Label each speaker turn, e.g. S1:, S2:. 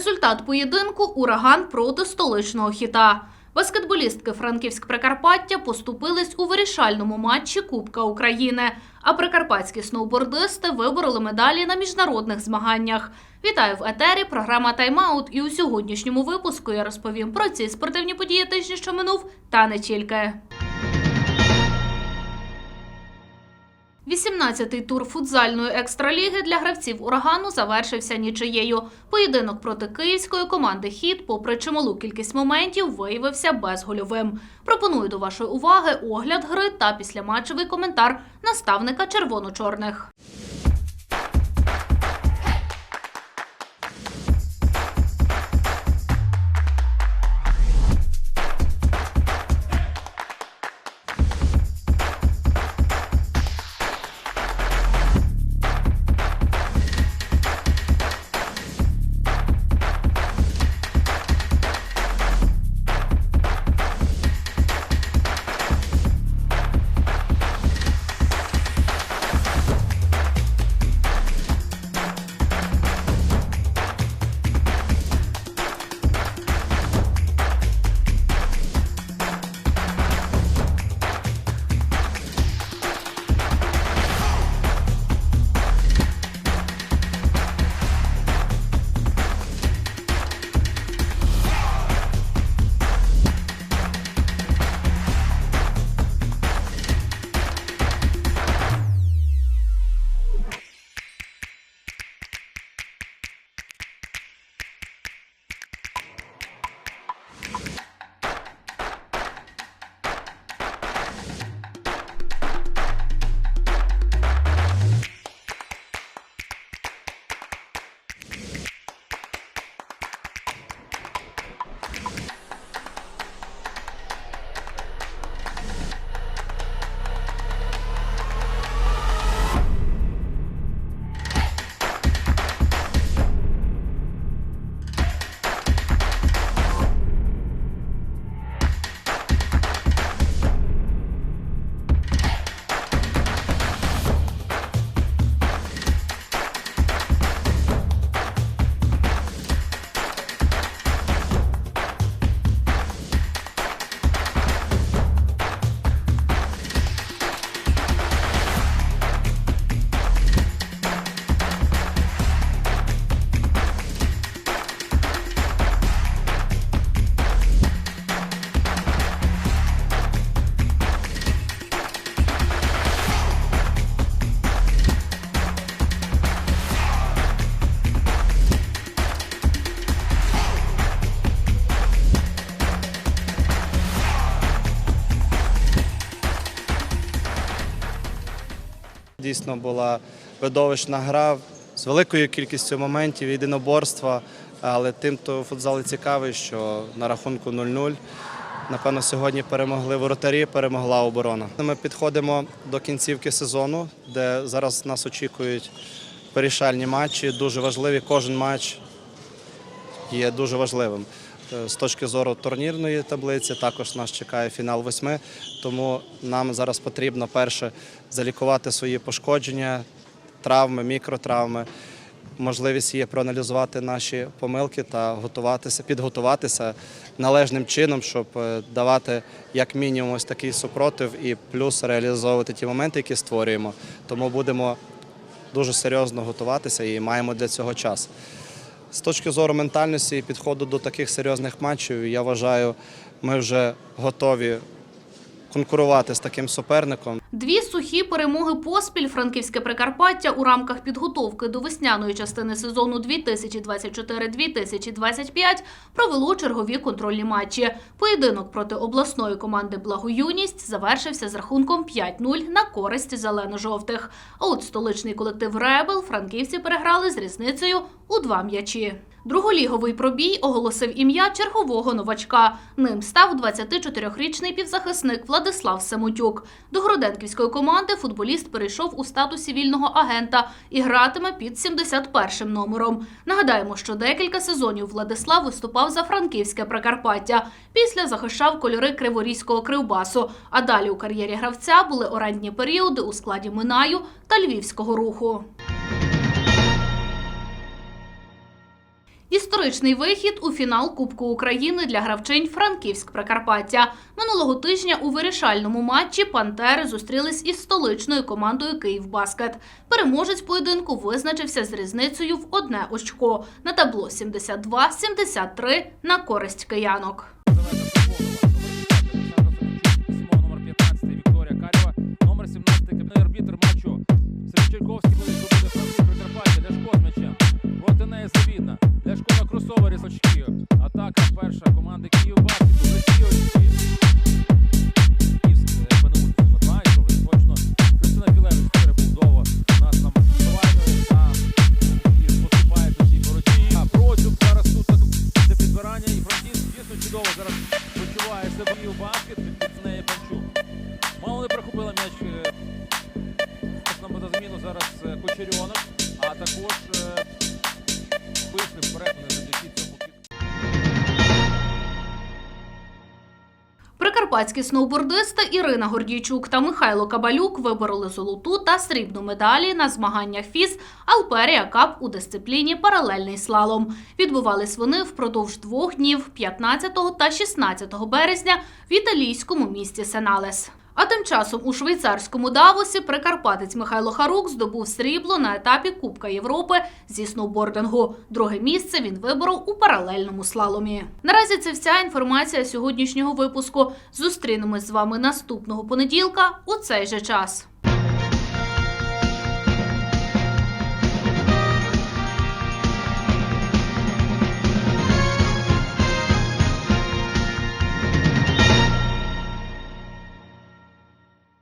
S1: Результат поєдинку ураган проти столичного хіта. Баскетболістки Франківськ Прикарпаття поступились у вирішальному матчі Кубка України. А прикарпатські сноубордисти вибороли медалі на міжнародних змаганнях. Вітаю в етері. Програма Тайм-аут. І у сьогоднішньому випуску я розповім про ці спортивні події тижня, що минув, та не тільки. 18-й тур футзальної екстраліги для гравців урагану завершився нічиєю. Поєдинок проти київської команди Хіт, попри чималу кількість моментів, виявився безгольовим. Пропоную до вашої уваги огляд гри та післяматчевий коментар наставника червоно-чорних.
S2: Дійсно була видовищна гра з великою кількістю моментів єдиноборства, але тим, хто футзал цікавий, що на рахунку 0-0. Напевно, сьогодні перемогли воротарі, перемогла оборона. Ми підходимо до кінцівки сезону, де зараз нас очікують вирішальні матчі, дуже важливі. Кожен матч є дуже важливим. Е, З точки зору турнірної таблиці також нас чекає фінал восьми, тому нам зараз потрібно перше залікувати свої пошкодження, травми, мікротравми. Можливість є проаналізувати наші помилки та готуватися, підготуватися належним чином, щоб е, давати як мінімум ось такий супротив і плюс реалізовувати ті моменти, які створюємо. Тому будемо дуже серйозно готуватися і маємо для цього час. З точки зору ментальності і підходу до таких серйозних матчів, я вважаю, ми вже готові конкурувати з таким суперником.
S1: Дві сухі перемоги поспіль Франківське Прикарпаття у рамках підготовки до весняної частини сезону 2024-2025 провело чергові контрольні матчі. Поєдинок проти обласної команди Благоюність завершився з рахунком 5-0 на користь зелено-жовтих. А от столичний колектив Ребел франківці переграли з різницею у два м'ячі. Друголіговий пробій оголосив ім'я чергового новачка. Ним став 24-річний півзахисник Владислав Семутюк. До Гроденківської команди футболіст перейшов у статусі вільного агента і гратиме під 71-м номером. Нагадаємо, що декілька сезонів Владислав виступав за франківське Прикарпаття. Після захищав кольори Криворізького кривбасу. А далі у кар'єрі гравця були орендні періоди у складі Минаю та Львівського руху. Історичний вихід у фінал Кубку України для гравчинь Франківськ Прикарпаття. Минулого тижня у вирішальному матчі Пантери зустрілись із столичною командою Київбаскет. Переможець поєдинку визначився з різницею в одне очко на табло 72-73 на користь киянок.
S3: Чудово зараз почуває себе баскет Під неї Панчук. Мало не прихопила м'яч. на Нам заміну зараз е, Кочерьонок, а також е, вийшли вперед
S1: Прикарпатські сноубордисти Ірина Гордійчук та Михайло Кабалюк вибороли золоту та срібну медалі на змаганнях ФІС Алперія Кап у дисципліні паралельний слалом. Відбувались вони впродовж двох днів 15 та 16 березня в італійському місті Сеналес. А тим часом у швейцарському Давосі прикарпатець Михайло Харук здобув срібло на етапі Кубка Європи зі сноубордингу. Друге місце він виборов у паралельному слаломі. Наразі це вся інформація сьогоднішнього випуску. Зустрінемось з вами наступного понеділка у цей же час.